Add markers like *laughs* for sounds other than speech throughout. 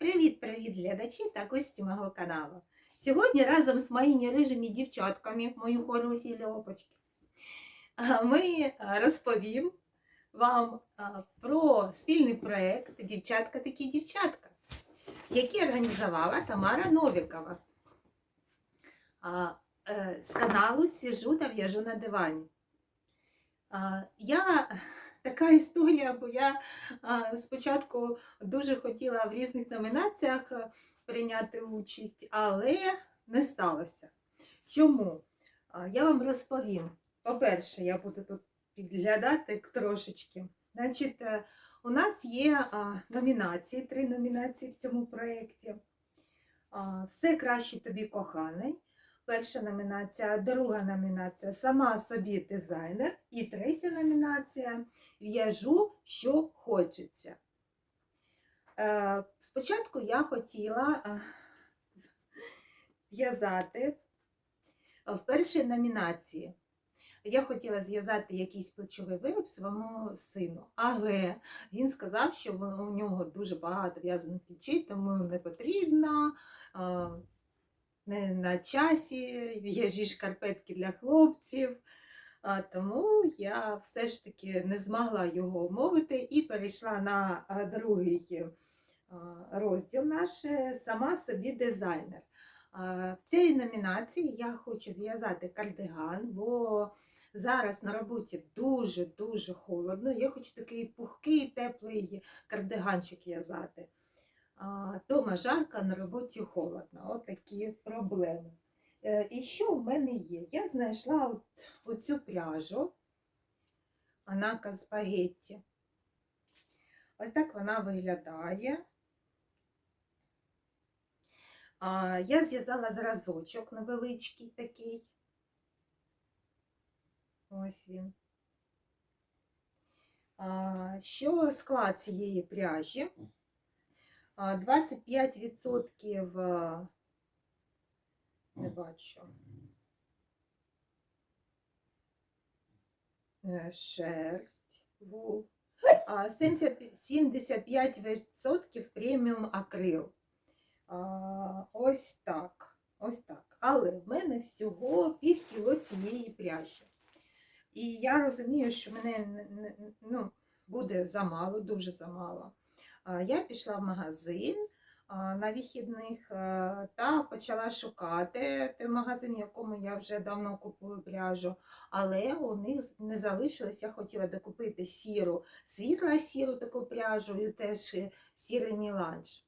Привіт-привіт, глядачі та гості мого каналу. Сьогодні разом з моїми рижими дівчатками, мої хороші льопочки, ми розповім вам про спільний проєкт Дівчатка такі дівчатка, який організувала Тамара Новікова е, з каналу Сіжу та в'яжу на дивані. Я така історія, бо я спочатку дуже хотіла в різних номінаціях е, прийняти участь, але не сталося. Чому? Я вам розповім. По-перше, я буду тут підглядати трошечки. Значить, е, у нас є номінації, три номінації в цьому проєкті. Все краще тобі коханий. Перша номінація, друга номінація Сама собі дизайнер. І третя номінація В'яжу, що хочеться. Е, Спочатку я хотіла е, в'язати в першій номінації. Я хотіла зв'язати якийсь плечовий вироб своєму сину, але він сказав, що у нього дуже багато в'язаних ключей, тому не потрібно, е, на часі, в'яжі шкарпетки для хлопців. А, Тому я все ж таки не змогла його вмовити і перейшла на другий розділ наш е, сама собі дизайнер. В цій номінації я хочу зв'язати кардиган, бо зараз на роботі дуже-дуже холодно. Я хочу такий пухкий, теплий кардиганчик в'язати. Дома жарко, на роботі холодно. От такі проблеми. Е, І що в мене є? Я знайшла от, оцю пряжу Анака спагетті. Ось так вона виглядає. Я зв'язала зразочок невеличкий такий. Ось він. Що склад цієї пряжі? А, 25% е, не бачу. Е, Шерсть, вул. 75% преміум акрил. Ось так. Ось так. Але в мене всього пів кіло цієї пряжі. І я розумію, що мене не- не- ну, буде замало, дуже замало. Я пішла в магазин на вихідних е, та почала шукати той магазин, в якому я вже давно купую пряжу, але у них не залишилось. Я хотіла докупити сіру, світла сіру таку пряжу і теж е, сірий міланж.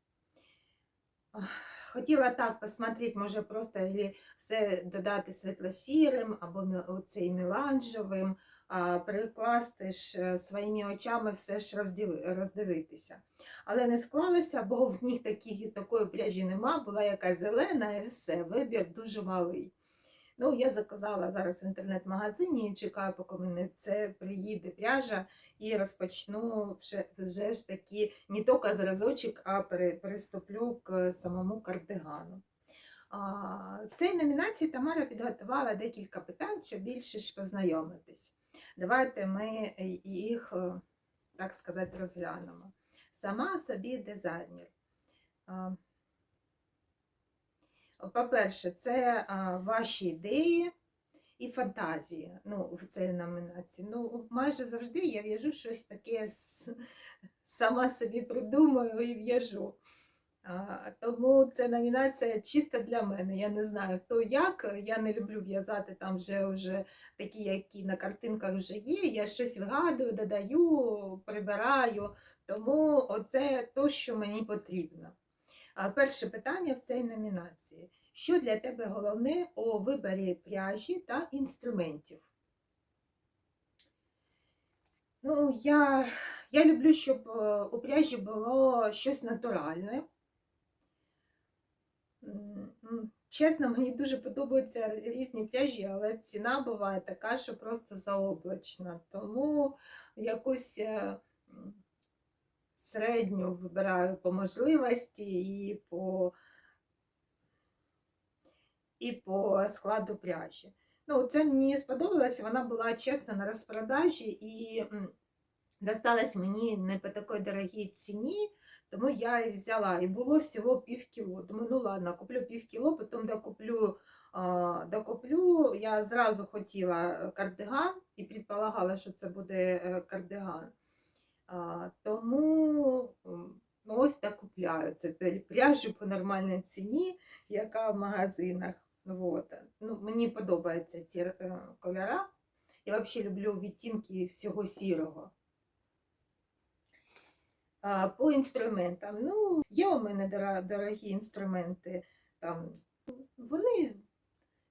Хотіла так посмотреть, може просто все додати світло-сірим або оцей меланжевим, а перекласти ж е, своїми очами все ж роздивитися. Але не склалося, бо в них такі, такої пляжі нема, була якась зелена і все, вибір дуже малий. Ну, я заказала зараз в інтернет-магазині і чекаю, поки мені це приїде пряжа, і розпочну вже, вже ж таки не тільки зразочок, а приступлю к самому кардигану. Цій номінації Тамара підготувала декілька питань, щоб більше ж познайомитись. Давайте ми їх, е, так сказати, розглянемо. Сама собі дизайнер. По-перше, це ваші ідеї і фантазії ну, в цій номінації. Ну, майже завжди я в'яжу щось таке, сама собі придумаю і в'яжу. Тому це номінація чисто для мене. Я не знаю, хто як. Я не люблю в'язати там вже, вже такі, які на картинках вже є. Я щось вигадую, додаю, прибираю. Тому оце то, що мені потрібно. Перше питання в цій номінації. Що для тебе головне у виборі пряжі та інструментів? Ну, я, я люблю, щоб е, у пряжі було щось натуральне. Чесно, мені дуже подобаються різні пляжі, але ціна буває така, що просто заоблачна. Тому якусь е, середню вибираю по можливості і по, і по складу пряжі. Ну, це мені сподобалося, вона була чесно на розпродажі і досталась мені не по такій дорогій ціні, тому я і взяла. І було всього пів кіло. Думаю, ну ладно, куплю пів кіло, потім докуплю, докуплю. Я зразу хотіла кардиган і предполагала, що це буде е, кардиган. Тому ну, ось так купляю. Це пряжу по нормальній ціні, яка в магазинах. Вот. Ну, мені подобаються ці е, кольора. Я взагалі люблю відтінки всього сірого. По інструментам. Ну, є у мене дорогі інструменти. Там, вони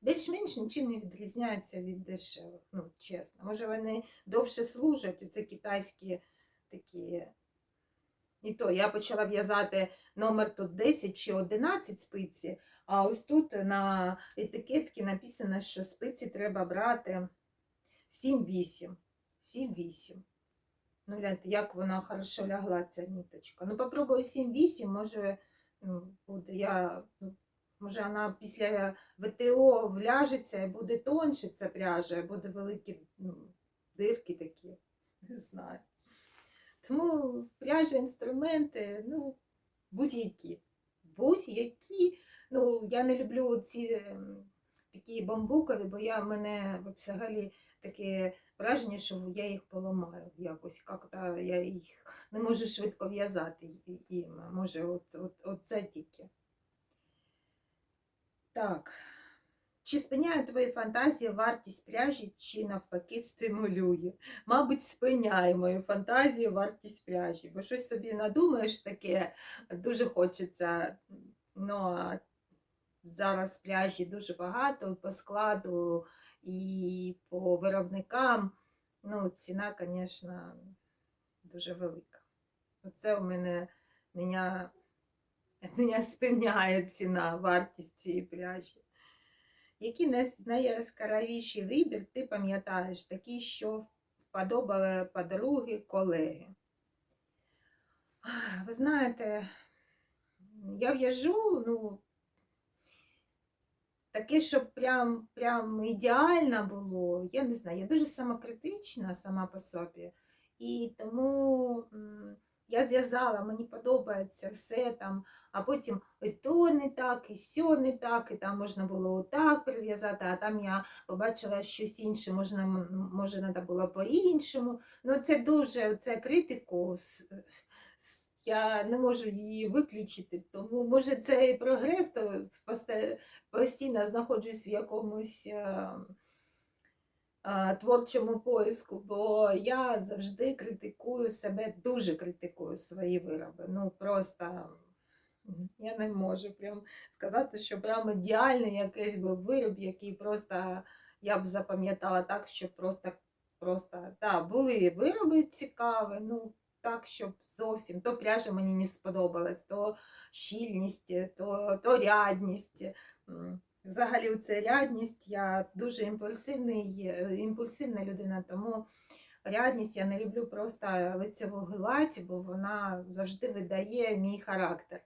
більш-менш нічим не відрізняються від дешевих, ну, чесно. Може, вони довше служать, оце китайські такі. І то я почала в'язати номер тут 10 чи 11 спиці, а ось тут на етикетці написано, що спиці треба брати 7-8. 7-8. Ну, гляньте, як вона хорошо лягла, ця ниточка. Ну, попробую 7-8, може, ну, буде я, ну, може, вона після ВТО вляжеться і буде тонше ця пряжа, буде великі ну, дирки такі. *laughs* Не знаю. Тому пряжа, інструменти, ну, будь-які. Будь-які. Ну, я не люблю ці ем, такі бамбукові, бо я мене взагалі таке враження, що я їх поламаю якось. Як-то я їх не можу швидко в'язати їм. Може, от, от, от це тільки. Так. Чи спиняє твої фантазії вартість пряжі, чи навпаки стимулює? Мабуть, спиняє мою фантазію вартість пряжі, бо щось собі надумаєш таке, дуже хочеться. Ну, а зараз пряжі дуже багато по складу і по виробникам. Ну, ціна, звісно, дуже велика. Оце у мене мене, *laughs* мене спиняє ціна, вартість цієї пряжі. Який най- найяскравіший вибір ти пам'ятаєш, такий, що вподобали подруги, колеги? Ви знаєте, я в'яжу, ну, таке, щоб прям, прям ідеально було, я не знаю, я дуже самокритична сама по собі. І тому я зв'язала, мені подобається все там, а потім і то не так, і сьо не так, і там можна було отак прив'язати, а там я побачила щось інше, можна, може, треба було по-іншому. Ну, це дуже, це критику. Я не можу її виключити, тому може це і прогрес, то постійно знаходжусь в якомусь е, е, творчому поиску, бо я завжди критикую себе, дуже критикую свої вироби. Ну просто я не можу прям сказати, що прям ідеальний якийсь був вироб, який просто я б запам'ятала так, що просто, просто да, були вироби цікаві, ну так, щоб зовсім то пряжа мені не сподобалась, то щільність, то, то рядність. Взагалі, це рядність, я дуже імпульсивний, е, імпульсивна людина, тому рядність я не люблю просто лицеву гладь, бо вона завжди видає мій характер.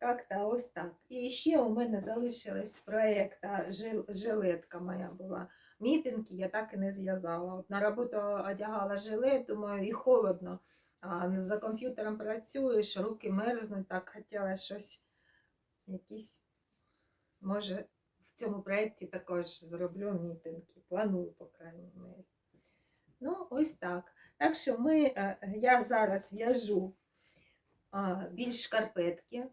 Як-то ось так. І ще у мене залишилась з проєкту жил- жилетка моя була. Мітинги я так і не зв'язала. От на роботу одягала жилет, думаю, і холодно. А за комп'ютером працюєш, руки мерзнуть, так хотіла щось, якісь, може, в цьому проєкті також зроблю мітинги. Планую, по крайній мірі. Ну, ось так. Так що ми, е, я зараз в'яжу більш шкарпетки.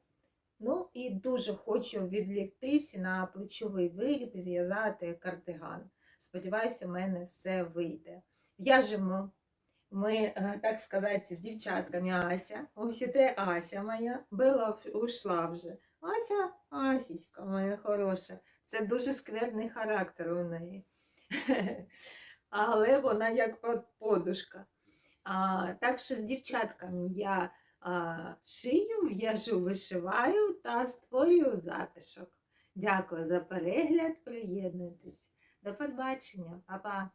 Ну і дуже хочу відліктись на плечовий виріб і зв'язати кардиган. Сподіваюся, у мене все вийде. В'яжемо ми, е, так сказати, з дівчатками Ася. Ось іде Ася моя. Бела ушла вже. Ася, Асічка моя хороша. Це дуже скверний характер у неї. *laughs* Але вона як подушка. А, так що з дівчатками я шию, в'яжу, вишиваю та створюю затишок. Дякую за перегляд, приєднуйтесь. До побачення, Па-па!